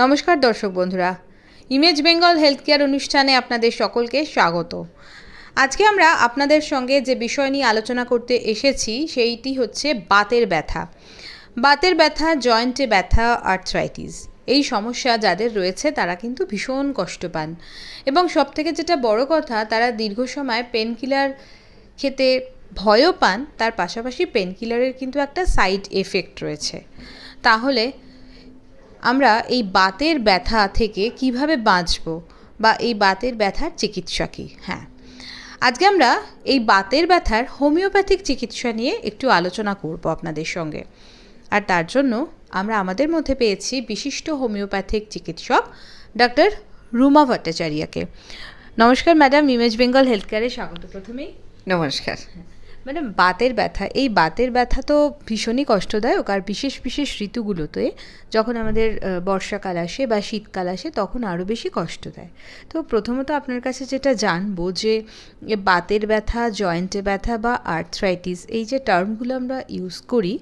নমস্কার দর্শক বন্ধুরা ইমেজ বেঙ্গল হেলথ কেয়ার অনুষ্ঠানে আপনাদের সকলকে স্বাগত। আজকে আমরা আপনাদের সঙ্গে যে বিষয় নিয়ে আলোচনা করতে এসেছি, সেইটি হচ্ছে বাতের ব্যথা। বাতের ব্যথা, জয়েন্টে ব্যথা আর্থ্রাইটিস এই সমস্যা যাদের রয়েছে, তারা কিন্তু ভীষণ কষ্ট পান। এবং সবথেকে যেটা বড় কথা, তারা দীর্ঘ সময় পেনকিলার খেতে ভয়ও পান, তার পাশাপাশি পেনকিলারের কিন্তু একটা সাইড এফেক্ট রয়েছে। তাহলে আমরা এই বাতের ব্যথা থেকে কীভাবে বাঁচব বা এই বাতের ব্যথার চিকিৎসা কী? হ্যাঁ। আজকে আমরা এই বাতের ব্যথার হোমিওপ্যাথিক চিকিৎসা নিয়ে একটু আলোচনা করব আপনাদের সঙ্গে। আর তার জন্য আমরা আমাদের মধ্যে পেয়েছি বিশিষ্ট হোমিওপ্যাথিক চিকিৎসক ডক্টর রুমা ভট্টাচার্যকে। নমস্কার ম্যাডাম ইমেজ বেঙ্গল হেলথ কেয়ারে স্বাগত প্রথমেই। নমস্কার। ম্যাডাম বাতের ব্যথা, এই বাতের ব্যথা তো ভীষণই কষ্টদায়ক আর বিশেষ বিশেষ ঋতুগুলোতে যখন আমাদের বর্ষাকাল আসে বা শীতকাল আসে তখন আরও বেশি কষ্ট দেয় তো প্রথমত আপনার কাছে যেটা জানব যে বাতের ব্যথা, জয়েন্টে ব্যথা বা আর্থ্রাইটিস এই যে টার্মগুলো আমরা ইউজ করি,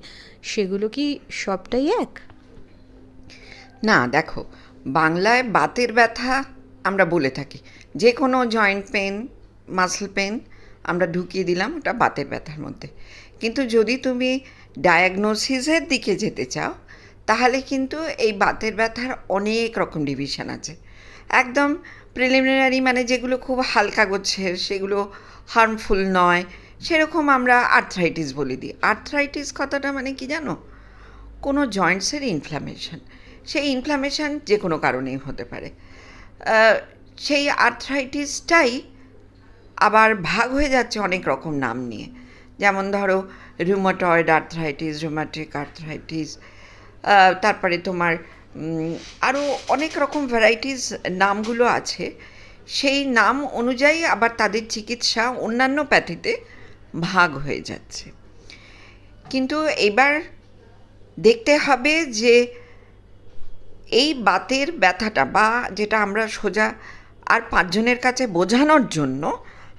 সেগুলো কি সবটাই এক? না, দেখো, বাংলায় বাতের ব্যথা আমরা বলে থাকি। যে কোনো জয়েন্ট পেন মাসল পেন আমরা ঢুকিয়ে দিলাম ওটা বাতের ব্যথার মধ্যে। কিন্তু যদি তুমি ডায়াগনোসিসের দিকে যেতে চাও, তাহলে কিন্তু এই বাতের ব্যথার অনেক রকম ডিভিশন আছে। একদম প্রিলিমিনারি মানে যেগুলো খুব হালকা গোছের, সেগুলো হার্মফুল নয়। সেরকম আমরা আর্থ্রাইটিস বলে দিই। আর্থ্রাইটিস কথাটা মানে কি জানো? কোনো জয়েন্টসের ইনফ্লামেশন সেই ইনফ্লামেশন যে কোনো কারণেই হতে পারে। সেই আর্থ্রাইটিসটাই আবার ভাগ হয়ে যাচ্ছে অনেক রকম নাম নিয়ে। যেমন ধরো রুমাটয়েড আর্থ্রাইটিস রুমাটিক আর্থ্রাইটিস তারপরে তোমার আরও অনেক রকম ভ্যারাইটিস নামগুলো আছে। সেই নাম অনুযায়ী আবার তাদের চিকিৎসা অন্যান্য প্যাথিতে ভাগ হয়ে যাচ্ছে। কিন্তু এবার দেখতে হবে যে এই বাতের ব্যথাটা বা যেটা আমরা সোজা আর পাঁচজনের কাছে বোঝানোর জন্য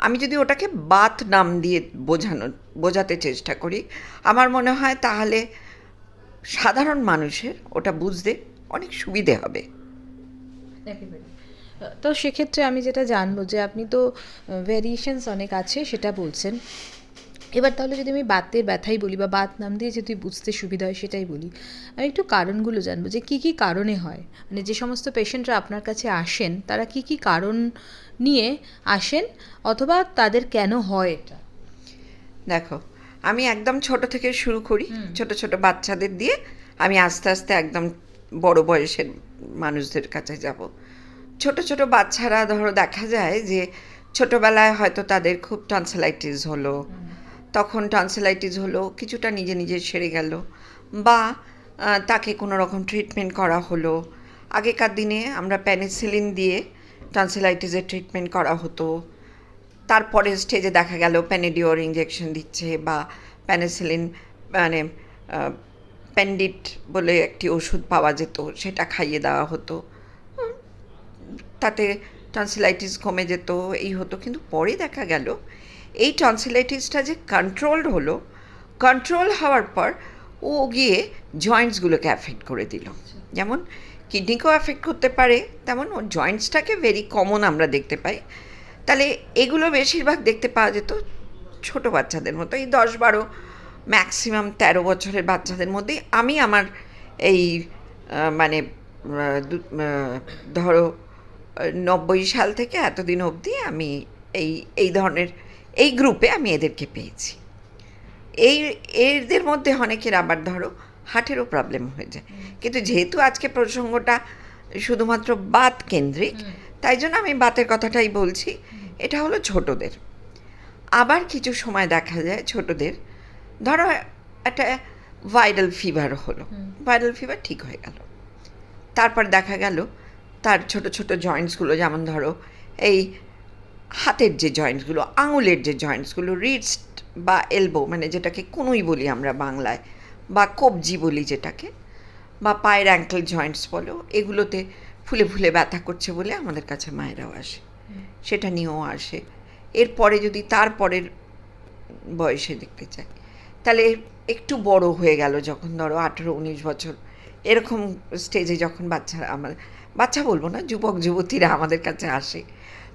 আমি যদি ওটাকে বাত নাম দিয়ে বোঝানো, বোঝাতে চেষ্টা করি, আমার মনে হয় তাহলে সাধারণ মানুষের ওটা বুঝতে অনেক সুবিধে হবে। তো সেক্ষেত্রে আমি যেটা জানব যে আপনি তো ভ্যারিয়েশনস অনেক আছে সেটা বলছেন। এবার তাহলে যদি আমি বাতের ব্যথাই বলি বা বাত নাম দিয়ে যদি বুঝতে সুবিধা হয় সেটাই বলি আমি একটু কারণগুলো জানব যে কী কী কারণে হয়। মানে যে সমস্ত পেশেন্টরা আপনার কাছে আসেন তারা কী কী কারণ নিয়ে আসেন অথবা তাদের কেন হয় এটা? দেখো আমি একদম ছোট থেকে শুরু করি ছোট ছোট বাচ্চাদের দিয়ে আমি আস্তে আস্তে একদম বড় বয়সের মানুষদের কাছে যাব। ছোট ছোট বাচ্চারা ধরো দেখা যায় যে ছোটবেলায় হয়তো তাদের খুব টনসিলাইটিস হলো তখন টনসিলাইটিস হলো, কিছুটা নিজে নিজে সেরে গেল বা তাকে কোনো রকম ট্রিটমেন্ট করা হলো। আগেকার দিনে আমরা প্যানিসিলিন দিয়ে টনসিলাইটিসের ট্রিটমেন্ট করা হতো। তারপরে স্টেজে দেখা গেল প্যানেডিওর ইঞ্জেকশন দিচ্ছে বা প্যানিসিলিন মানে প্যান্ডিট বলে একটি ওষুধ পাওয়া যেত, সেটা খাইয়ে দেওয়া হতো। তাতে টনসিলাইটিস কমে যেত, এই হতো। কিন্তু পরে দেখা গেল এই টনসিলাইটিসটা যে কন্ট্রোলড হলো কন্ট্রোল হওয়ার পর ও গিয়ে জয়েন্টসগুলোকে অ্যাফেক্ট করে দিল। যেমন কিডনিকেও অ্যাফেক্ট করতে পারে, তেমন ও জয়েন্টসটাকে ভেরি কমন আমরা দেখতে পাই। তাহলে এগুলো বেশিরভাগ দেখতে পাওয়া যেত ছোট বাচ্চাদের মতো, এই দশ বারো ম্যাক্সিমাম তেরো বছরের বাচ্চাদের মধ্যে আমি আমার এই মানে ধরো নব্বই সাল থেকে এতদিন অবধি আমি এই এই ধরনের এই গ্রুপে আমি এদেরকে পেয়েছি। এই এদের মধ্যে অনেকের আবার ধরো হার্টেরও প্রবলেম হয়ে যায়। কিন্তু যেহেতু আজকে প্রসঙ্গটা শুধুমাত্র বাত কেন্দ্রিক তাই জন্য আমি বাতের কথাটাই বলছি এটা হলো ছোটদের। আবার কিছু সময় দেখা যায় ছোটদের ধরো একটা ভাইরাল ফিভার হলো। ভাইরাল ফিভার ঠিক হয়ে গেল। তারপর দেখা গেল তার ছোট ছোট জয়েন্টসগুলো যেমন ধরো এই হাতের যে জয়েন্টসগুলো আঙুলের যে জয়েন্টসগুলো রিস্ট বা এলবো মানে যেটাকে কুনুই বলি আমরা বাংলায়, বা কবজি বলি যেটাকে, বা পায়ের অ্যাঙ্কেল জয়েন্টস বলো, এগুলোতে ফুলে ফুলে ব্যথা করছে বলে আমাদের কাছে মায়েরাও আসে। সেটা নিয়েও আসে। এরপরে যদি তারপরের বয়সে দেখতে চাই, তাহলে একটু বড় হয়ে গেল যখন ধরো আঠেরো উনিশ বছর। এরকম স্টেজে যখন বাচ্চারা, আমার, বাচ্চা বলব না, যুবক, যুবতীরা আমাদের কাছে আসে।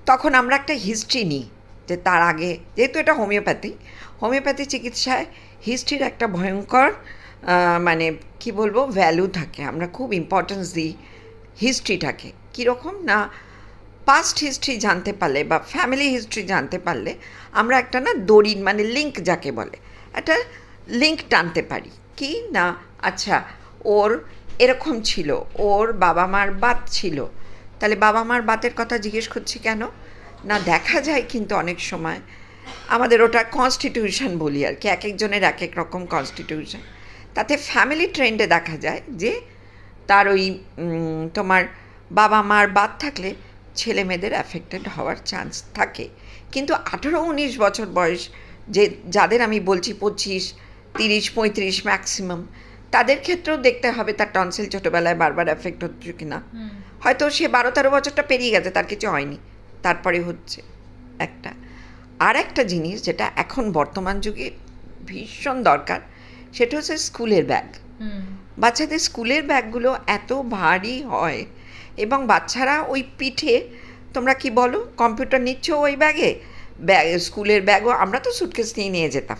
তখন আমরা একটা হিস্ট্রি নিই যে তার আগে, যেহেতু এটা হোমিওপ্যাথি হোমিওপ্যাথি চিকিৎসায় হিস্ট্রির একটা ভয়ঙ্কর মানে কি বলব ভ্যালু থাকে। আমরা খুব ইম্পর্টেন্স দিই হিস্ট্রিটাকে কীরকম না পাস্ট হিস্ট্রি জানতে পারলে বা ফ্যামিলি হিস্ট্রি জানতে পারলে আমরা একটা না দড়ি মানে লিঙ্ক যাকে বলে, একটা লিঙ্ক টানতে পারি কি না আচ্ছা ওর এরকম ছিল, ওর বাবা মার বাত ছিল তাহলে বাবা মার বাতের কথা জিজ্ঞেস করছি কেন? না, দেখা যায় কিন্তু অনেক সময়। আমাদের ওটা কনস্টিটিউশন বলি আর কি, এক একজনের এক এক রকম কনস্টিটিউশন তাতে ফ্যামিলি ট্রেন্ডে দেখা যায় যে, তার ওই তোমার বাবা মার বাদ থাকলে ছেলে মেয়েদের অ্যাফেক্টেড হওয়ার চান্স থাকে। কিন্তু আঠেরো উনিশ বছর বয়স যে, যাদের আমি বলছি পঁচিশ, তিরিশ, পঁয়ত্রিশ ম্যাক্সিমাম তাদের ক্ষেত্রেও দেখতে হবে তার টনসিল ছোটোবেলায় বারবার এফেক্ট হচ্ছে কি না হয়তো সে বারো তেরো বছরটা পেরিয়ে গেছে তার কিছু হয়নি। তারপরে হচ্ছে একটা। আর একটা জিনিস যেটা এখন বর্তমান যুগে ভীষণ দরকার সেটা হচ্ছে স্কুলের ব্যাগ বাচ্চাদের স্কুলের ব্যাগগুলো এত ভারী হয় এবং বাচ্চারা ওই পিঠে তোমরা কি বলো কম্পিউটার নিচ্ছ ওই ব্যাগে ব্যাগ স্কুলের ব্যাগও আমরা তো সুটকেস নিয়ে নিয়ে যেতাম।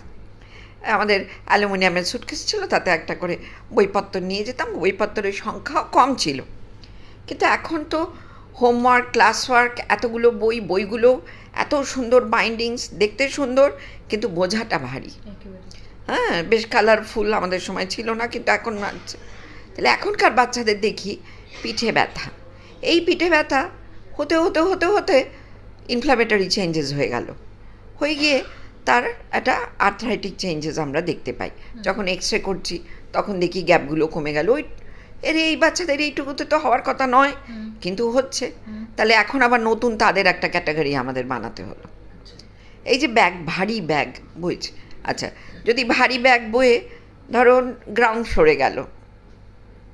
আমাদের অ্যালুমিনিয়ামের সুটকেস ছিল তাতে একটা করে বইপত্র নিয়ে যেতাম। বইপত্রের সংখ্যাও কম ছিল। কিন্তু এখন তো হোমওয়ার্ক ক্লাসওয়ার্ক এতগুলো বই বইগুলো এত সুন্দর বাইন্ডিংস দেখতে সুন্দর কিন্তু বোঝাটা ভারী। হ্যাঁ বেশ কালারফুল আমাদের সময় ছিল না কিন্তু এখন তাহলে এখনকার বাচ্চাদের দেখি পিঠে ব্যথা। এই পিঠে ব্যথা হতে হতে হতে হতে ইনফ্লামেটরি চেঞ্জেস হয়ে গেল। হয়ে গিয়ে তার একটা আর্থরাইটিক চেঞ্জেস আমরা দেখতে পাই। যখন এক্স রে করছি তখন দেখি গ্যাপগুলো কমে গেল। ওই এর এই বাচ্চাদের এইটুকুতে তো হওয়ার কথা নয় কিন্তু হচ্ছে। তাহলে এখন আবার নতুন তাদের একটা ক্যাটাগরি আমাদের বানাতে হলো। এই যে ব্যাগ ভারী ব্যাগ বইছে আচ্ছা যদি ভারী ব্যাগ বয়ে ধরুন গ্রাউন্ড ফ্লোরে গেল।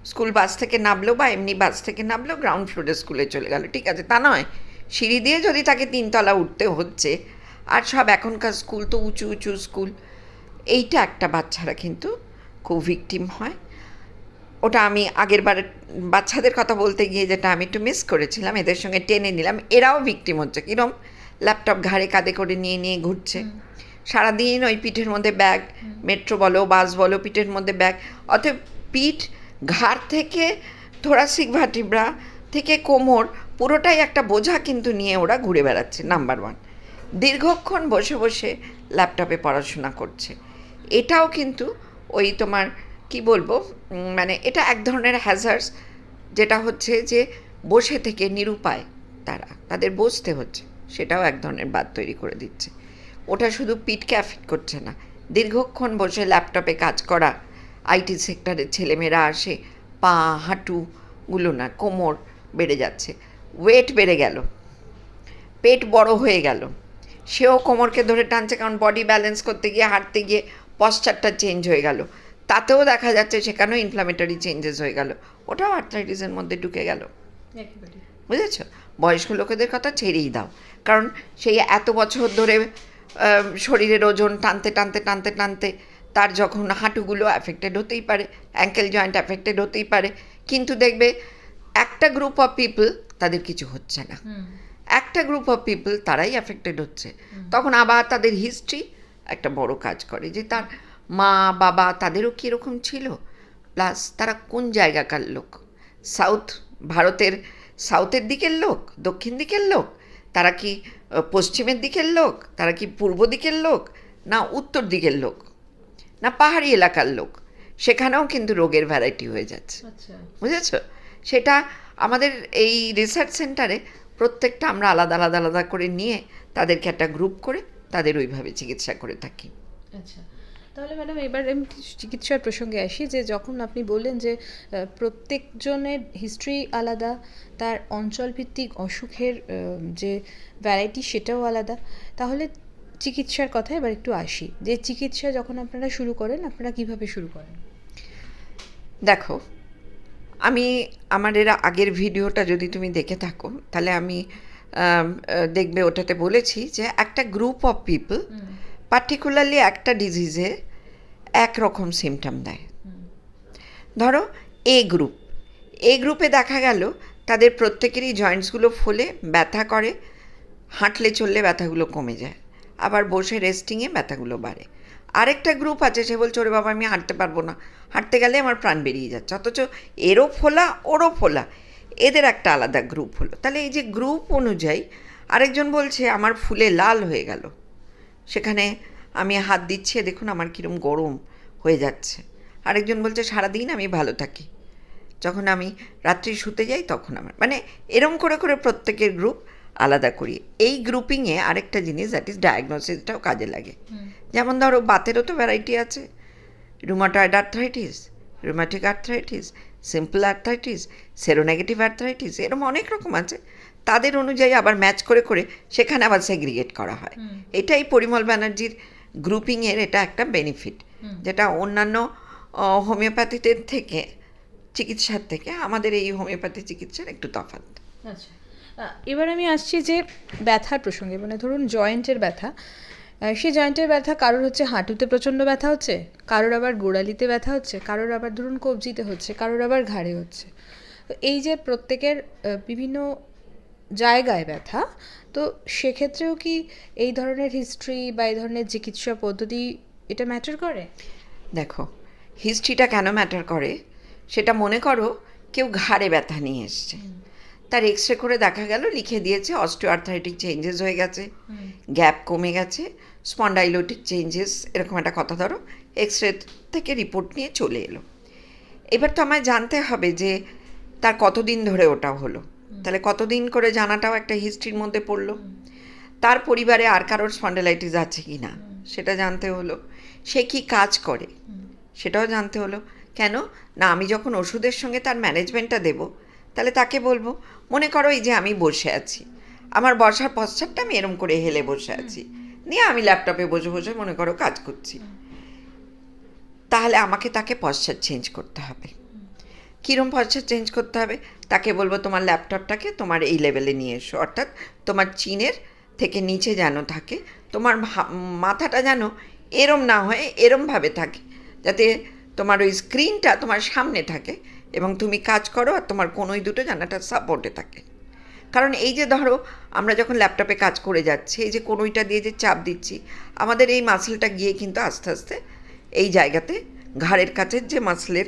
স্কুল বাস থেকে নামলো বা এমনি বাস থেকে নামলো গ্রাউন্ড ফ্লোরে স্কুলে চলে গেল। ঠিক আছে তা নয়। সিঁড়ি দিয়ে যদি তাকে তিনতলা উঠতে হচ্ছে আর সব এখনকার স্কুল তো উঁচু উঁচু স্কুল। এইটা একটা বাচ্চারা কিন্তু খুব ভিকটিম হয়। ওটা আমি আগের বারে বাচ্চাদের কথা বলতে গিয়ে যেটা আমি একটু মিস করেছিলাম এদের সঙ্গে টেনে নিলাম। এরাও ভিকটিম হচ্ছে কিরম ল্যাপটপ ঘাড়ে কাঁধে করে নিয়ে নিয়ে ঘুরছে। সারাদিন ওই পিঠের মধ্যে ব্যাগ মেট্রো বলো বাস বলো পিঠের মধ্যে ব্যাগ অতএব পিঠ ঘাড় থেকে থোরাসিক ভাটিব্রা থেকে কোমর পুরোটাই একটা বোঝা কিন্তু নিয়ে ওরা ঘুরে বেড়াচ্ছে নাম্বার ওয়ান দীর্ঘক্ষণ বসে বসে ল্যাপটপে পড়াশোনা করছে। এটাও কিন্তু ওই তোমার, কি বলব মানে এটা এক ধরনের হ্যাজার্স যেটা হচ্ছে যে বসে থেকে নিরুপায় তারা, তাদের বসতে হচ্ছে, সেটাও এক ধরনের বাদ তৈরি করে দিচ্ছে। ওটা শুধু পিঠকে অ্যাফেক্ট করছে না, দীর্ঘক্ষণ বসে ল্যাপটপে কাজ করা আইটি সেক্টরের ছেলেমেয়েরা আসে, পা হাঁটুগুলো না, কোমর বেড়ে যাচ্ছে, ওয়েট বেড়ে গেল, পেট বড় হয়ে গেল সেও কোমরকে ধরে টানছে কারণ বডি ব্যালেন্স করতে গিয়ে হাঁটতে গিয়ে পশ্চারটা চেঞ্জ হয়ে গেল। তাতেও দেখা যাচ্ছে সেখানেও ইনফ্লামেটরি চেঞ্জেস হয়ে গেল। ওটাও আর্থ্রাইটিসের মধ্যে ঢুকে গেল। বুঝেছ? বয়স্ক লোকেদের কথা ছেড়েই দাও। কারণ সেই এত বছর ধরে শরীরের ওজন টানতে টানতে টানতে টানতে তার যখন হাঁটুগুলো অ্যাফেক্টেড হতেই পারে অ্যাঙ্কেল জয়েন্ট অ্যাফেক্টেড হতেই পারে কিন্তু দেখবে একটা গ্রুপ অফ পিপল তাদের কিছু হচ্ছে না। একটা গ্রুপ অফ পিপল তারাই অ্যাফেক্টেড হচ্ছে। তখন আবার তাদের হিস্ট্রি একটা বড় কাজ করে যে তার মা বাবা তাদেরও কীরকম ছিল? প্লাস তারা কোন জায়গাকার লোক? সাউথ ভারতের সাউথের দিকের লোক? দক্ষিণ দিকের লোক? তারা কি পশ্চিমের দিকের লোক? তারা কি পূর্ব দিকের লোক? না উত্তর দিকের লোক? না পাহাড়ি এলাকার লোক? সেখানেও কিন্তু রোগের ভ্যারাইটি হয়ে যাচ্ছে। আচ্ছা। বুঝেছ? সেটা আমাদের এই রিসার্চ সেন্টারে প্রত্যেকটা আমরা আলাদা আলাদা আলাদা করে নিয়ে তাদেরকে একটা গ্রুপ করে তাদের ওইভাবে চিকিৎসা করে থাকি। আচ্ছা তাহলে ম্যাডাম এবার আমি চিকিৎসার প্রসঙ্গে আসি যে যখন আপনি বললেন যে প্রত্যেকজনের হিস্ট্রি আলাদা তার অঞ্চলভিত্তিক অসুখের যে ভ্যারাইটি সেটাও আলাদা তাহলে চিকিৎসার কথা এবার একটু আসি। যে চিকিৎসা যখন আপনারা শুরু করেন আপনারা কীভাবে শুরু করেন? দেখো আমি আমার এর আগের ভিডিওটা যদি তুমি দেখে থাকো তাহলে আমি দেখবে ওটাতে বলেছি যে একটা গ্রুপ অফ পিপল পার্টিকুলারলি একটা ডিজিজে একরকম সিমটম দেয়। ধরো এ গ্রুপ এ গ্রুপে দেখা গেল তাদের প্রত্যেকেরই জয়েন্টসগুলো ফোলে ব্যথা করে হাঁটলে চললে ব্যথাগুলো কমে যায় আবার বসে রেস্টিংয়ে ব্যথাগুলো বাড়ে। আরেকটা গ্রুপ আছে সে বলছে, ওরে বাবা, আমি হাঁটতে পারব না। হাঁটতে গেলে আমার প্রাণ বেরিয়ে যাচ্ছে। অথচ এরও ফোলা, ওরও ফোলা। এদের একটা আলাদা গ্রুপ হলো। তাহলে এই যে গ্রুপ অনুযায়ী আরেকজন বলছে, আমার ফুলে লাল হয়ে গেল। সেখানে আমি হাত দিচ্ছি দেখুন আমার কীরকম গরম হয়ে যাচ্ছে। আরেকজন বলছে, সারাদিন আমি ভালো থাকি। যখন আমি রাত্রি শুতে যাই, তখন আমার। মানে এরম করে করে প্রত্যেকের গ্রুপ আলাদা করি। এই গ্রুপিংয়ে আরেকটা জিনিস দ্যাট ইজ ডায়াগনোসিসটাও কাজে লাগে। যেমন ধরো বাতেরও তো ভ্যারাইটি আছে। Rheumatoid arthritis rheumatic arthritis simple arthritis seronegative arthritis এরকম অনেক রকম আছে। তাদের অনুযায়ী আবার ম্যাচ করে করে সেখানে আবার সেগ্রিগেট করা হয়। এটাই পরিমল ব্যানার্জির গ্রুপিংয়ের এটা একটা বেনিফিট যেটা অন্যান্য আহ, হোমিওপ্যাথিতে থেকে চিকিৎসার থেকে আমাদের এই হোমিওপ্যাথি চিকিৎসার একটু তফাৎ। আচ্ছা। এবার আমি আসছি যে ব্যথার প্রসঙ্গে। মানে ধরুন জয়েন্টের ব্যথা। সেই জয়েন্টের ব্যথা কারোর হচ্ছে হাঁটুতে প্রচণ্ড ব্যথা হচ্ছে কারোর আবার গোড়ালিতে ব্যথা হচ্ছে কারোর আবার ধরুন কবজিতে হচ্ছে কারোর আবার ঘাড়ে হচ্ছে। তো এই যে প্রত্যেকের বিভিন্ন জায়গায় ব্যথা তো সেক্ষেত্রেও কি এই ধরনের হিস্ট্রি বা এই ধরনের চিকিৎসা পদ্ধতি এটা ম্যাটার করে? দেখো হিস্ট্রিটা কেন ম্যাটার করে? সেটা মনে করো কেউ ঘাড়ে ব্যথা নিয়ে এসছে। তার এক্স রে করে দেখা গেল লিখে দিয়েছে অস্টিওআর্থাইটিক চেঞ্জেস হয়ে গেছে গ্যাপ কমে গেছে স্পন্ডাইলোটিক চেঞ্জেস এরকম একটা কথা ধরো এক্স রে থেকে রিপোর্ট নিয়ে চলে এলো। এবার তো আমায় জানতে হবে যে তার কতদিন ধরে ওটা হলো। তাহলে কতদিন করে জানাটাও একটা হিস্ট্রির মধ্যে পড়ল। তার পরিবারে আর কারোর স্পন্ডালাইটিস আছে কি না সেটা জানতে হলো। সে কি কাজ করে? সেটাও জানতে হলো। কেন? না আমি যখন ওষুধের সঙ্গে তার ম্যানেজমেন্টটা দেব তাহলে তাকে বলব মনে করো এই যে আমি বসে আছি। আমার বসার পশ্চাৎটা আমি এরম করে হেলে বসে আছি। নিয়ে আমি ল্যাপটপে বসে বসে মনে করো কাজ করছি। তাহলে আমাকে তাকে পশ্চাৎ চেঞ্জ করতে হবে। কীরম পশ্চাৎ চেঞ্জ করতে হবে? তাকে বলব তোমার ল্যাপটপটাকে তোমার এই লেভেলে নিয়ে এসো। অর্থাৎ তোমার চিনের থেকে নিচে যেন থাকে তোমার মাথাটা যেন এরম না হয়ে এরমভাবে থাকে। যাতে তোমার ওই স্ক্রিনটা তোমার সামনে থাকে এবং তুমি কাজ করো আর তোমার কোনোই দুটো জানাটা সাপোর্টে থাকে। কারণ এই যে ধরো আমরা যখন ল্যাপটপে কাজ করে যাচ্ছি এই যে কোনোইটা দিয়ে যে চাপ দিচ্ছি আমাদের এই মাসলটা গিয়ে কিন্তু আস্তে আস্তে এই জায়গাতে ঘাড়ের কাছের যে মাসলের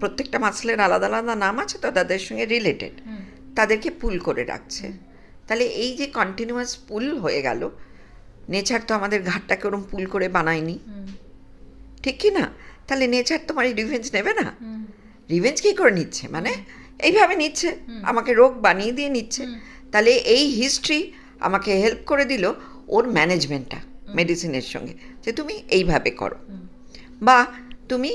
প্রত্যেকটা মাসলের আলাদা আলাদা নাম আছে তো তাদের সঙ্গে রিলেটেড তাদেরকে পুল করে রাখছে। তাহলে এই যে কন্টিনিউয়াস পুল হয়ে গেল নেচার তো আমাদের ঘাটটাকে ওরম পুল করে বানায়নি। ঠিক কি না? তাহলে নেচার তোমার এই রিভেঞ্জ নেবে না। রিভেঞ্জ কী করে নিচ্ছে? মানে এইভাবে নিচ্ছে। আমাকে রোগ বানিয়ে দিয়ে নিচ্ছে। তাহলে এই হিস্ট্রি আমাকে হেল্প করে দিল ওর ম্যানেজমেন্টটা মেডিসিনের সঙ্গে। যে তুমি এইভাবে করো। বা তুমি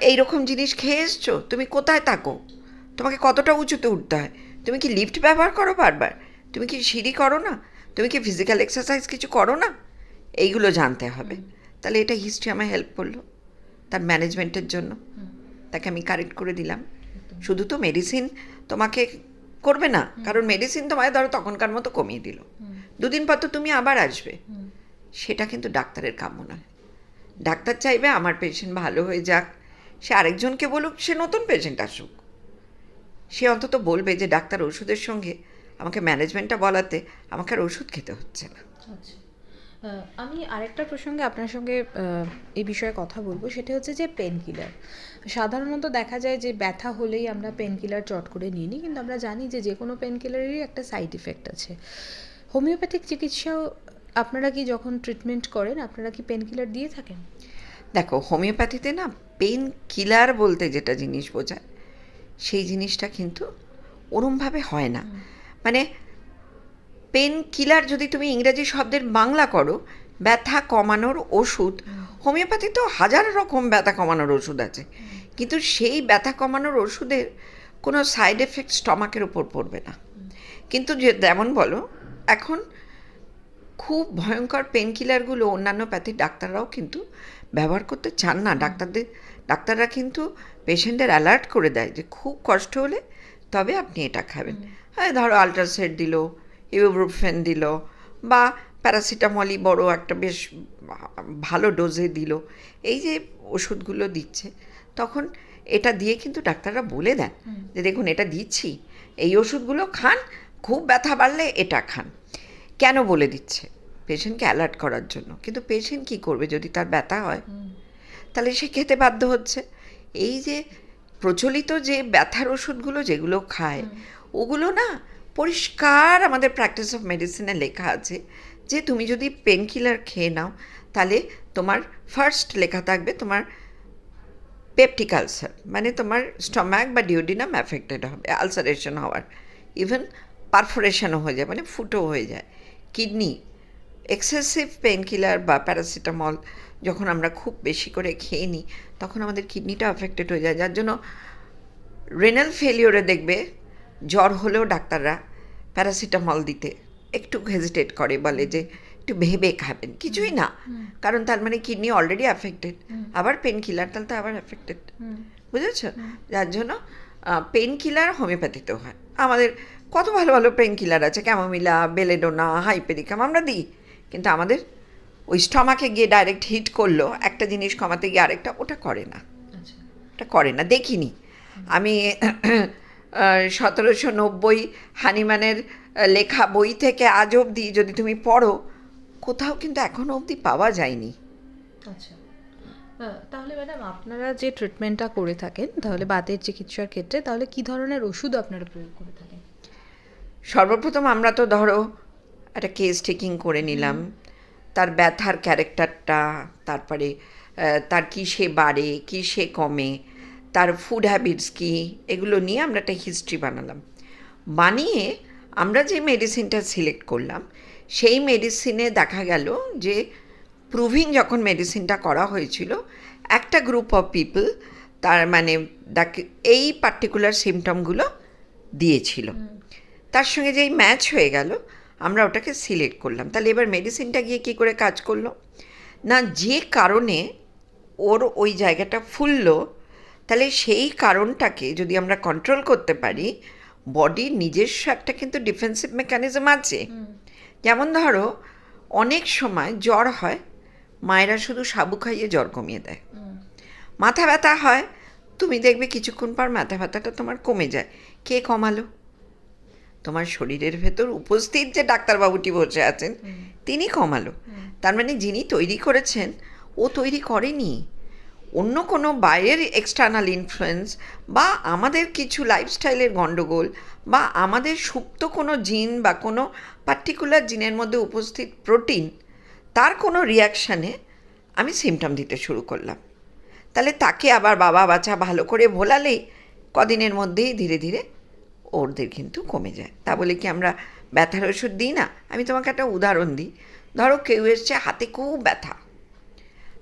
এই রকম জিনিস খেয়ে এসছো তুমি কোথায় থাকো? তোমাকে কতটা উঁচুতে উঠতে হয়? তুমি কি লিফট ব্যবহার করো বারবার? তুমি কি সিঁড়ি করো না? তুমি কি ফিজিক্যাল এক্সারসাইজ কিছু করো না? এইগুলো জানতে হবে। তাহলে এটা হিস্ট্রি আমায় হেল্প করল। তার ম্যানেজমেন্টের জন্য। তাকে আমি কারেক্ট করে দিলাম। শুধু তো মেডিসিন তোমাকে করবে না কারণ মেডিসিন তোমায় ধরো তখনকার মতো কমিয়ে দিল। দুদিন পর তো তুমি আবার আসবে। সেটা কিন্তু ডাক্তারের কাম্য নয়। ডাক্তার চাইবে আমার পেশেন্ট ভালো হয়ে যাক। সে আরেকজনকে বলুক সে নতুন পেশেন্ট আসুক। সে অন্তত বলবে যে ডাক্তার ওষুধের সঙ্গে আমাকে ম্যানেজমেন্টটা বলাতে আমাকে আর ওষুধ খেতে হচ্ছে না। আচ্ছা। আমি আরেকটা প্রসঙ্গে আপনার সঙ্গে এই বিষয়ে কথা বলব। সেটা হচ্ছে যে পেন কিলার সাধারণত দেখা যায় যে ব্যথা হলেই আমরা পেন কিলার চট করে নিয়ে নিই কিন্তু আমরা জানি যে যে কোনো পেন কিলারেরই একটা সাইড ইফেক্ট আছে। হোমিওপ্যাথিক চিকিৎসাও আপনারা কি যখন ট্রিটমেন্ট করেন আপনারা কি পেন কিলার দিয়ে থাকেন? দেখো হোমিওপ্যাথিতে না পেন কিলার বলতে যেটা জিনিস বোঝায় সেই জিনিসটা কিন্তু ওরমভাবে হয় না। মানে পেন কিলার যদি তুমি ইংরেজি শব্দের বাংলা করো ব্যথা কমানোর ওষুধ হোমিওপ্যাথি তো হাজার রকম ব্যথা কমানোর ওষুধ আছে। কিন্তু সেই ব্যথা কমানোর ওষুধের কোনো সাইড এফেক্ট স্টমাকের উপর পড়বে না। কিন্তু যে যেমন বলো এখন খুব ভয়ঙ্কর পেন কিলারগুলো অন্যান্য প্যাথির ডাক্তাররাও কিন্তু ব্যবহার করতে চান না। ডাক্তারদের ডাক্তাররা কিন্তু পেশেন্টের অ্যালার্ট করে দেয় যে খুব কষ্ট হলে তবে আপনি এটা খাবেন। হ্যাঁ ধরো আল্ট্রাসেট দিল ইউব্রোফেন দিল বা প্যারাসিটামলই বড় একটা বেশ ভালো ডোজে দিল। এই যে ওষুধগুলো দিচ্ছে তখন এটা দিয়ে কিন্তু ডাক্তাররা বলে দেন যে দেখুন এটা দিচ্ছি এই ওষুধগুলো খান খুব ব্যথা বাড়লে এটা খান। কেন বলে দিচ্ছে? পেশেন্টকে অ্যালার্ট করার জন্য। কিন্তু পেশেন্ট কী করবে যদি তার ব্যথা হয়? তাহলে সে খেতে বাধ্য হচ্ছে। এই যে প্রচলিত যে ব্যথার ওষুধগুলো যেগুলো খায় ওগুলো না পরিষ্কার আমাদের প্র্যাকটিস অফ মেডিসিনে লেখা আছে যে তুমি যদি পেন কিলার খেয়ে নাও, তাহলে তোমার ফার্স্ট লেখা থাকবে তোমার পেপটিক আলসার মানে তোমার স্টমাক বা ডিওডিনাম অ্যাফেক্টেড হবে আলসারেশন হওয়ার। ইভেন পারফোরেশনও হয়ে যায় মানে ফুটো হয়ে যায়। কিডনি এক্সেসিভ পেন কিলার বা প্যারাসিটামল যখন আমরা খুব বেশি করে খেয়ে নিই, তখন আমাদের কিডনিটা অ্যাফেক্টেড হয়ে যায়। যার জন্য রেনাল ফেলিওরে দেখবে জ্বর হলেও ডাক্তাররা প্যারাসিটামল দিতে একটু হেজিটেট করে বলে যে একটু ভেবে খাবেন। কিছুই না। কারণ তার মানে কিডনি অলরেডি অ্যাফেক্টেড আবার পেন কিলার তাহলে তো আবার অ্যাফেক্টেড বুঝেছ? যার জন্য পেন কিলার হোমিওপ্যাথিতেও হয়। আমাদের কত ভালো ভালো পেন কিলার আছে। ক্যামোমিলা বেলেডোনা হাইপেরিকাম আমরা দিই। কিন্তু আমাদের ওই স্টমাকে গিয়ে ডাইরেক্ট হিট করল একটা জিনিস কমাতে গিয়ে আরেকটা ওটা করে না। আচ্ছা। ওটা করে না। দেখিনি। আমি সতেরোশো নব্বই হানিম্যানের আহ, লেখা বই থেকে আজ অবধি যদি তুমি পড়ো কোথাও কিন্তু এখনও অবধি পাওয়া যায়নি। আচ্ছা। তাহলে ম্যাডাম আপনারা যে ট্রিটমেন্টটা করে থাকেন তাহলে বাতের চিকিৎসার ক্ষেত্রে তাহলে কি ধরনের ওষুধ আপনারা প্রয়োগ করে থাকেন? সর্বপ্রথম আমরা তো ধরো একটা কেস টেকিং করে নিলাম। তার ব্যথার ক্যারেক্টারটা তারপরে তার কিসে বাড়ে কী কিসে কমে তার ফুড হ্যাবিটস কী এগুলো নিয়ে আমরা একটা হিস্ট্রি বানালাম। বানিয়ে আমরা যে মেডিসিনটা সিলেক্ট করলাম সেই মেডিসিনে দেখা গেল যে প্রুভিং যখন মেডিসিনটা করা হয়েছিল একটা গ্রুপ অফ পিপল তার মানে এই পার্টিকুলার সিমটমগুলো দিয়েছিল। তার সঙ্গে যেই ম্যাচ হয়ে গেল আমরা ওটাকে সিলেক্ট করলাম। তাহলে এবার মেডিসিনটা গিয়ে কী করে কাজ করল? না যে কারণে ওর ওই জায়গাটা ফুললো তাহলে সেই কারণটাকে যদি আমরা কন্ট্রোল করতে পারি বডির নিজস্ব একটা কিন্তু ডিফেন্সিভ মেকানিজম আছে। যেমন ধরো অনেক সময় জ্বর হয় মায়েরা শুধু সাবু খাইয়ে জ্বর কমিয়ে দেয়। মাথা ব্যথা হয় তুমি দেখবে কিছুক্ষণ পর মাথা ব্যথাটা তোমার কমে যায়। কে কমালো? তোমার শরীরের ভেতর উপস্থিত যে ডাক্তারবাবুটি বসে আছেন তিনি কমালো। তার মানে যিনি তৈরি করেছেন ও তৈরি করেনি। অন্য কোনো বাইরের এক্সটার্নাল ইনফ্লুয়েন্স বা আমাদের কিছু লাইফস্টাইলের গণ্ডগোল বা আমাদের সুপ্ত কোনো জিন বা কোনো পার্টিকুলার জিনের মধ্যে উপস্থিত প্রোটিন তার কোনো রিয়াকশানে আমি সিমটম দিতে শুরু করলাম। তাহলে তাকে আবার বাবা বাচ্চা ভালো করে ভোলালেই কদিনের মধ্যেই ধীরে ধীরে ওরদের কিন্তু কমে যায়। তা বলে কি আমরা ব্যথার ওষুধ দিই না? আমি তোমাকে একটা উদাহরণ দিই। ধরো কেউ এসছে, হাতে খুব ব্যথা।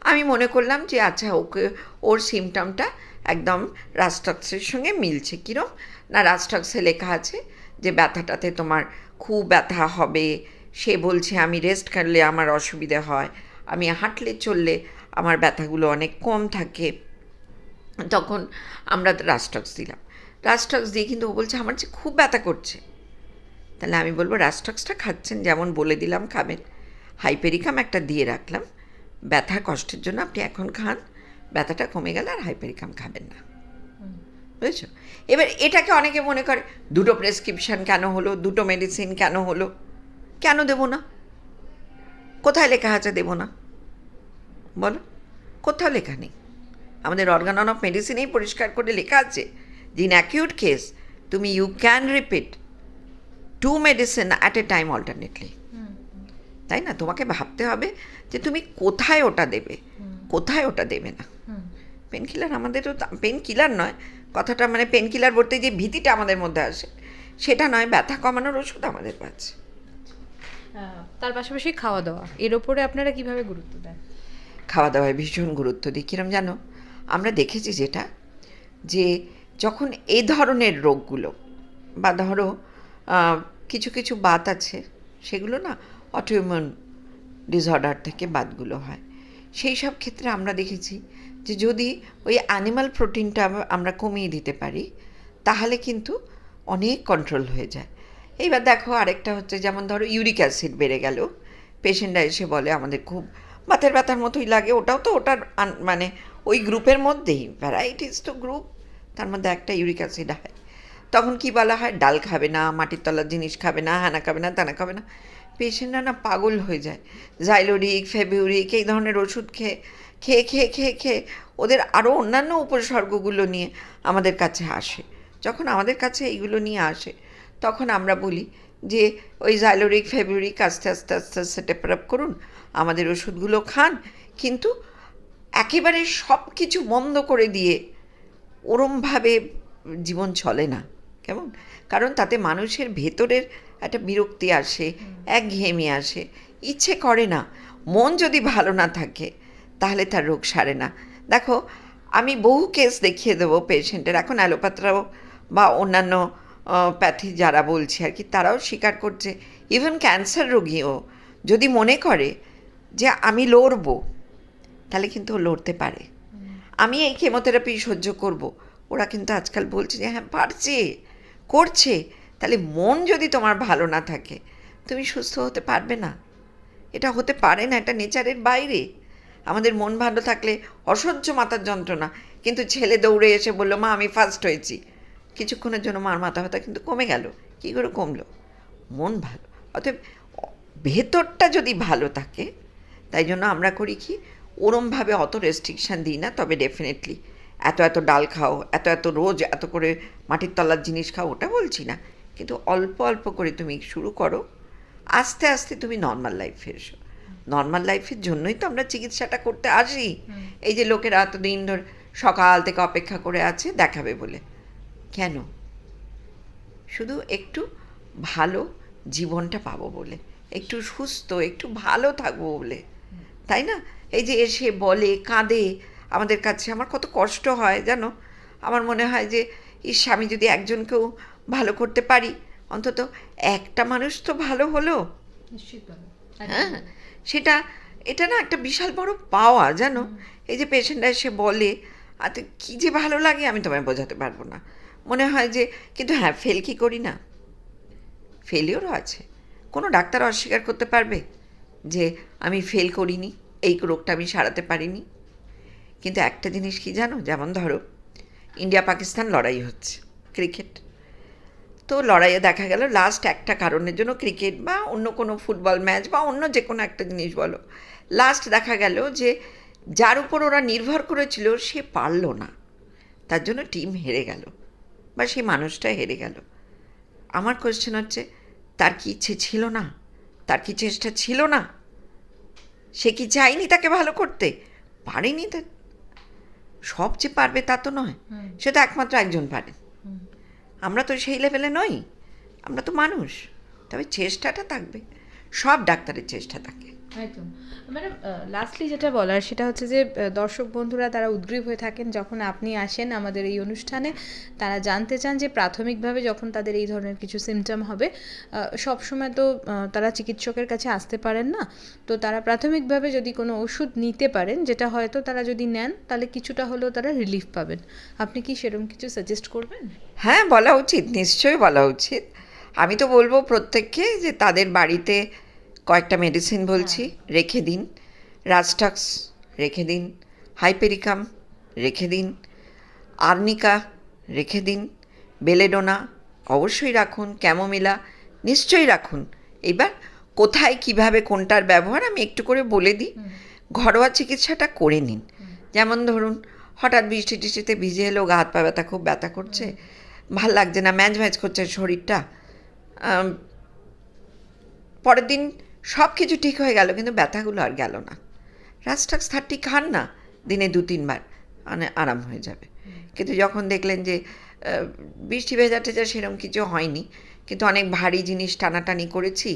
আমি মনে করলাম যে আচ্ছা ওকে, ওর সিমটমটা একদম রাস্টক্সের সঙ্গে মিলছে কীরম? না রাস্টক্সে লেখা আছে যে, ব্যথাটাতে তোমার খুব ব্যথা হবে। সে বলছে, আমি রেস্ট করলে আমার অসুবিধে হয়। আমি হাঁটলে, চললে আমার ব্যথাগুলো অনেক কম থাকে। তখন আমরা রাস্টক্স দিলাম। রাস্টক্স দিয়ে কিন্তু ও বলছে, আমার যে খুব ব্যথা করছে। তাহলে আমি বলব রাস্টক্সটা খাচ্ছেন যেমন বলে দিলাম, খাবেন। হাইপেরিকাম একটা দিয়ে রাখলাম। ব্যথার কষ্টের জন্য আপনি এখন খান, ব্যথাটা কমে গেলে আর হাইপেরিকাম খাবেন না। বুঝেছ? এবার এটাকে অনেকে মনে করে, দুটো প্রেসক্রিপশন কেন হলো, দুটো মেডিসিন কেন হলো? কেন দেবো না? কোথায় লেখা আছে দেবো না? বলো, কোথাও লেখা নেই। আমাদের অর্গানন অফ মেডিসিনেই পরিষ্কার করে লেখা আছে, যে ইন অ্যাকিউট কেস তুমি you can repeat to medicine at a time alternately তাই না? তোমাকে ভাবতে হবে যে তুমি কোথায় ওটা দেবে? কোথায় ওটা দেবে না? পেন কিলার আমাদেরও পেন কিলার নয়। কথাটা মানে পেন কিলার বলতে যে ভীতিটা আমাদের মধ্যে আসে সেটা নয় ব্যথা কমানোর ওষুধ আমাদের পাচ্ছে তার পাশাপাশি খাওয়া দাওয়া এর ওপরে আপনারা কীভাবে গুরুত্ব দেন? খাওয়া দাওয়ায় ভীষণ গুরুত্ব দিই। কিরম জানো? আমরা দেখেছি যেটা যে যখন এই ধরনের রোগগুলো বা ধরো কিছু কিছু বাত আছে সেগুলো না অটোইমিউন ডিসঅর্ডার থেকে বাদগুলো হয়। সেই সব ক্ষেত্রে আমরা দেখেছি যে যদি ওই অ্যানিমাল প্রোটিনটা আমরা কমিয়ে দিতে পারি, তাহলে কিন্তু অনেক কন্ট্রোল হয়ে যায়। এইবার দেখো আরেকটা হচ্ছে যেমন ধরো ইউরিক অ্যাসিড বেড়ে গেল। পেশেন্টরা এসে বলে আমাদের খুব মাথার ব্যথার মতোই লাগে। ওটাও তো ওটার মানে ওই গ্রুপের মধ্যেই ভ্যারাইটিস তো গ্রুপ তার মধ্যে একটা ইউরিক অ্যাসিড হয়। তখন কি বলা হয়? ডাল খাবে না, মাটির তলার জিনিস খাবে না, হানা খাবে না তানা খাবে না। পেশেন্টরা না পাগল হয়ে যায়। জাইলোরিক ফেবিউরিক এই ধরনের ওষুধ খেয়ে খেয়ে খেয়ে খেয়ে খেয়ে ওদের আরও অন্যান্য উপসর্গগুলো নিয়ে আমাদের কাছে আসে। যখন আমাদের কাছে এইগুলো নিয়ে আসে, তখন আমরা বলি যে, ওই জাইলোরিক ফেব্রুরিক আস্তে আস্তে আস্তে আস্তে আপ করুন, আমাদের ওষুধগুলো খান। কিন্তু একেবারে সব কিছু বন্ধ করে দিয়ে ওরমভাবে জীবন চলে না। কেমন? কারণ তাতে মানুষের ভেতরের একটা বিরক্তি আসে একঘেয়েমি আসে ইচ্ছে করে না। মন যদি ভালো না থাকে তাহলে তার রোগ সারে না। দেখো আমি বহু কেস দেখিয়ে দেবো পেশেন্টের এখন অ্যালোপ্যাথরাও বা অন্যান্য প্যাথি যারা বলছে আর কি তারাও স্বীকার করছে ইভেন ক্যান্সার রোগীও যদি মনে করে যে আমি লড়বো তাহলে কিন্তু ও লড়তে পারে। আমি এই কেমোথেরাপি সহ্য করব। ওরা কিন্তু আজকাল বলছে যে হ্যাঁ পারছে। করছে, তাহলে মন যদি তোমার ভালো না থাকে, তুমি সুস্থ হতে পারবে না। এটা হতে পারে না এটা নেচারের বাইরে। আমাদের মন ভালো থাকলে অসহ্য মাথার যন্ত্রণা, কিন্তু ছেলে দৌড়ে এসে বলল, মা, আমি ফার্স্ট হয়েছি। কিছুক্ষণের জন্য মার মাথা ব্যথা কিন্তু কমে গেল। কী করে কমলো? মন ভালো। অতএব ভেতরটা যদি ভালো থাকে, তাই জন্য আমরা করি কি, ওরমভাবে অত রেস্ট্রিকশান দিই না, তবে ডেফিনেটলি এত এত ডাল খাও এত এত রোজ এত করে মাটির তলার জিনিস খাও ওটা বলছি না। কিন্তু অল্প অল্প করে তুমি শুরু করো আস্তে আস্তে তুমি নর্মাল লাইফে এসো। নর্মাল লাইফের জন্যই তো আমরা চিকিৎসাটা করতে আসি। এই যে লোকেরা এতদিন ধরে সকাল থেকে অপেক্ষা করে আছে দেখাবে বলে। কেন? শুধু একটু ভালো জীবনটা পাবো বলে একটু সুস্থ একটু ভালো থাকব বলে। তাই না? এই যে এসে বলে কাঁদে আমাদের কাছে আমার কত কষ্ট হয় জানো? আমার মনে হয় যে ইস আমি যদি একজনকেও ভালো করতে পারি অন্তত একটা মানুষ তো ভালো হলো। হ্যাঁ সেটা এটা না একটা বিশাল বড় পাওয়া জানো? এই যে পেশেন্টরা এসে বলে আর কী যে ভালো লাগে আমি তোমায় বোঝাতে পারব না। মনে হয় যে কিন্তু হ্যাঁ ফেল কি করি না? ফেলিওরও আছে। কোনো ডাক্তার অস্বীকার করতে পারবে যে আমি ফেল করিনি এই রোগটা আমি সারাতে পারিনি। কিন্তু একটা জিনিস কি জানো? যেমন ধরো ইন্ডিয়া পাকিস্তান লড়াই হচ্ছে ক্রিকেট তো লড়াইয়ে দেখা গেল লাস্ট একটা কারণের জন্য ক্রিকেট বা অন্য কোনো ফুটবল ম্যাচ বা অন্য যে কোনো একটা জিনিস বলো লাস্ট দেখা গেল যে যার উপর ওরা নির্ভর করেছিল সে পারল না। তার জন্য টিম হেরে গেল বা সেই মানুষটা হেরে গেল। আমার কোয়েশ্চেন হচ্ছে, তার কি ইচ্ছে ছিল না? তার কি চেষ্টা ছিল না? সে কি চায়নি তাকে ভালো করতে? পারেনি তা সব যে পারবে তা তো নয়। সে তো একমাত্র একজন পারে। আমরা তো সেই লেভেলে নই। আমরা তো মানুষ। তবে চেষ্টাটা থাকবে। সব ডাক্তারের চেষ্টা থাকে। একদম। ম্যাডাম লাস্টলি যেটা বলার সেটা হচ্ছে যে দর্শক বন্ধুরা তারা উদ্গ্রীব হয়ে থাকেন যখন আপনি আসেন আমাদের এই অনুষ্ঠানে। তারা জানতে চান যে প্রাথমিকভাবে যখন তাদের এই ধরনের কিছু সিমটম হবে সব সময় তো তারা চিকিৎসকের কাছে আসতে পারেন না। তো তারা প্রাথমিকভাবে যদি কোনো ওষুধ নিতে পারেন, যেটা হয়তো তারা যদি নেন, তাহলে কিছুটা হলেও তারা রিলিফ পাবেন। আপনি কি সেরকম কিছু সাজেস্ট করবেন? হ্যাঁ বলা উচিত, নিশ্চয়ই বলা উচিত। আমি তো বলব প্রত্যেককে যে তাদের বাড়িতে কয়েকটা মেডিসিন বলছি রেখে দিন। রাজটাক্স রেখে দিন। হাইপেরিকাম রেখে দিন। আর্নিকা রেখে দিন। বেলেডোনা অবশ্যই রাখুন। ক্যামোমিলা নিশ্চয়ই রাখুন। এবার কোথায় কীভাবে কোনটার ব্যবহার আমি একটু করে বলে দিই। ঘরোয়া চিকিৎসাটা করে নিন। যেমন ধরুন হঠাৎ বৃষ্টি টিষ্টিতে ভিজে এলো গা হাত পা ব্যথা খুব ব্যথা করছে। ভালো লাগছে না ম্যাচ ম্যাচ করছে শরীরটা। পরের দিন সব কিছু ঠিক হয়ে গেল কিন্তু ব্যথাগুলো আর গেল না। রাস্টাক্স থার্টি খান না দিনে দু তিনবার মানে আরাম হয়ে যাবে। কিন্তু যখন দেখলেন যে বৃষ্টি ভেজা টেজা সেরকম কিছু হয়নি কিন্তু অনেক ভারী জিনিস টানাটানি করেছি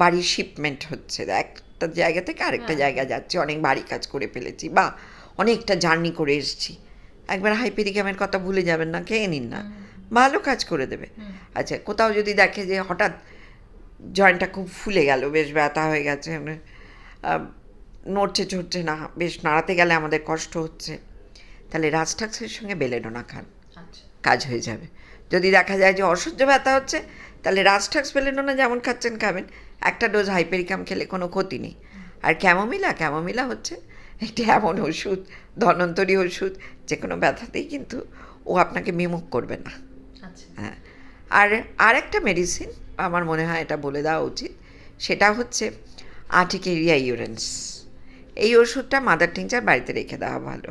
বাড়ির শিপমেন্ট হচ্ছে। একটা জায়গা থেকে আরেকটা জায়গা যাচ্ছে অনেক ভারী কাজ করে ফেলেছি বা অনেকটা জার্নি করে এসেছি। একবার হাইপেরিকামের কথা ভুলে যাবেন না খেয়ে নিন না। ভালো কাজ করে দেবে। আচ্ছা কোথাও যদি দেখে যে হঠাৎ জয়েন্টটা খুব ফুলে গেল বেশ ব্যথা হয়ে গেছে। মানে, নড়ছে চড়ছে না বেশ নাড়াতে গেলে আমাদের কষ্ট হচ্ছে। তাহলে রাস্টাক্সের সঙ্গে বেলেডোনা খান আচ্ছা। কাজ হয়ে যাবে। যদি দেখা যায় যে অসহ্য ব্যথা হচ্ছে তাহলে রাস্টাক্স বেলেডোনা যেমন খাচ্ছেন খাবেন। একটা ডোজ হাইপেরিকাম খেলে কোনো ক্ষতি নেই। আর ক্যামোমিলা ক্যামোমিলা হচ্ছে একটি এমন ওষুধ ধনন্তরী ওষুধ যে কোনো ব্যথাতেই কিন্তু ও আপনাকে বিমুখ করবে না। আচ্ছা। হ্যাঁ। আর আর একটা মেডিসিন আমার মনে হয় এটা বলে দেওয়া উচিত। সেটা হচ্ছে আর্টিকেরিয়া ইউরেন্স। এই ওষুধটা মাদার টিংচার বাড়িতে রেখে দেওয়া ভালো।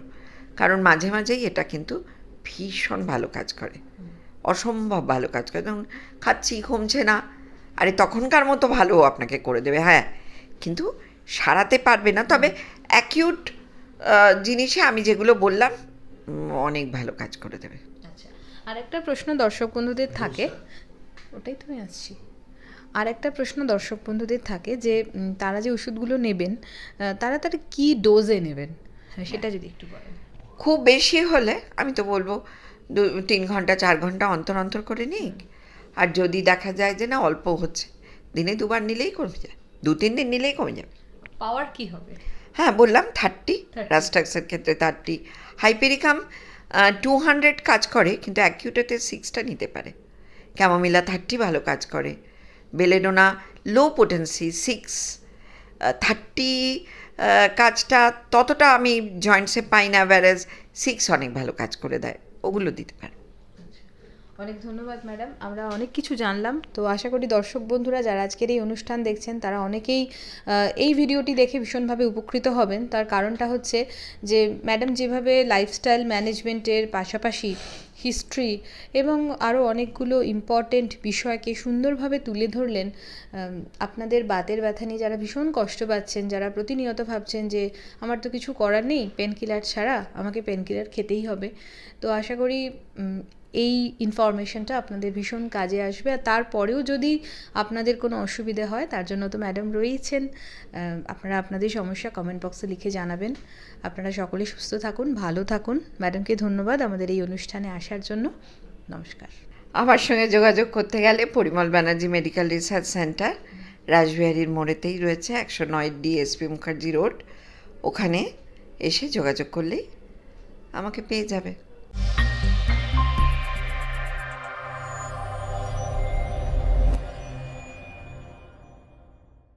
কারণ মাঝে মাঝেই এটা কিন্তু ভীষণ ভালো কাজ করে। অসম্ভব ভালো কাজ করে। যেমন খাচ্ছি কমছে না, আরে তখনকার মতো ভালো আপনাকে করে দেবে হ্যাঁ। কিন্তু সারাতে পারবে না। তবে অ্যাকিউট জিনিসে আমি যেগুলো বললাম অনেক ভালো কাজ করে দেবে। আচ্ছা আর একটা প্রশ্ন দর্শক বন্ধুদের থাকে। ওটাই তুমি আসছি। আর একটা প্রশ্ন দর্শক বন্ধুদের থাকে যে তারা যে ওষুধগুলো নেবেন তারা তারা কি ডোজে নেবেন? হ্যাঁ, সেটা যদি একটু বলেন। খুব বেশি হলে আমি তো বলব দু তিন ঘণ্টা চার ঘণ্টা অন্তর অন্তর করে নিক আর যদি দেখা যায় যে না অল্প হচ্ছে দিনে দুবার নিলেই কমে যায় দু তিন দিন নিলেই কমে যাবে পাওয়ার কি হবে? হ্যাঁ বললাম থার্টি 30 রাস্টাক্সের ক্ষেত্রে থার্টি হাইপেরিকাম টু হান্ড্রেড কাজ করে কিন্তু অ্যাকিউটেতে সিক্সটা নিতে পারে। ক্যামোমিলা থার্টি ভালো কাজ করে। Belladonna low potency six thirty কাজটা ততটা আমি জয়েন্টসে পাই না ব্যারেজ সিক্স অনেক ভালো কাজ করে দেয়। ওগুলো দিতে পারে। অনেক ধন্যবাদ ম্যাডাম আমরা অনেক কিছু জানলাম। তো আশা করি দর্শক বন্ধুরা, যারা আজকের এই অনুষ্ঠান দেখছেন, তারা অনেকেই এই ভিডিওটি দেখে ভীষণভাবে উপকৃত হবেন। তার কারণটা হচ্ছে যে ম্যাডাম যেভাবে লাইফস্টাইল ম্যানেজমেন্টের পাশাপাশি হিস্ট্রি এবং আরও অনেকগুলো ইম্পর্টেন্ট বিষয়কে সুন্দরভাবে তুলে ধরলেন আপনাদের বাতের ব্যথা নিয়ে যারা ভীষণ কষ্ট পাচ্ছেন, যারা প্রতিনিয়ত ভাবছেন যে আমার তো কিছু করার নেই পেন কিলার ছাড়া আমাকে পেন কিলার খেতেই হবে। তো আশা করি এই ইনফরমেশনটা আপনাদের ভীষণ কাজে আসবে। আর তারপরেও যদি আপনাদের কোনো অসুবিধে হয় তার জন্য তো ম্যাডাম রয়েইছেন আহ, আপনারা আপনাদের সমস্যা কমেন্ট বক্সে লিখে জানাবেন। আপনারা সকলে সুস্থ থাকুন ভালো থাকুন। ম্যাডামকে ধন্যবাদ আমাদের এই অনুষ্ঠানে আসার জন্য। নমস্কার। আমার সঙ্গে যোগাযোগ করতে গেলে Parimal Banerjee medical research centre রাসবিহারীর মোড়েতেই রয়েছে একশো নয় ডিএসপি মুখার্জি রোড। ওখানে এসে যোগাযোগ করলেই আমাকে পেয়ে যাবে।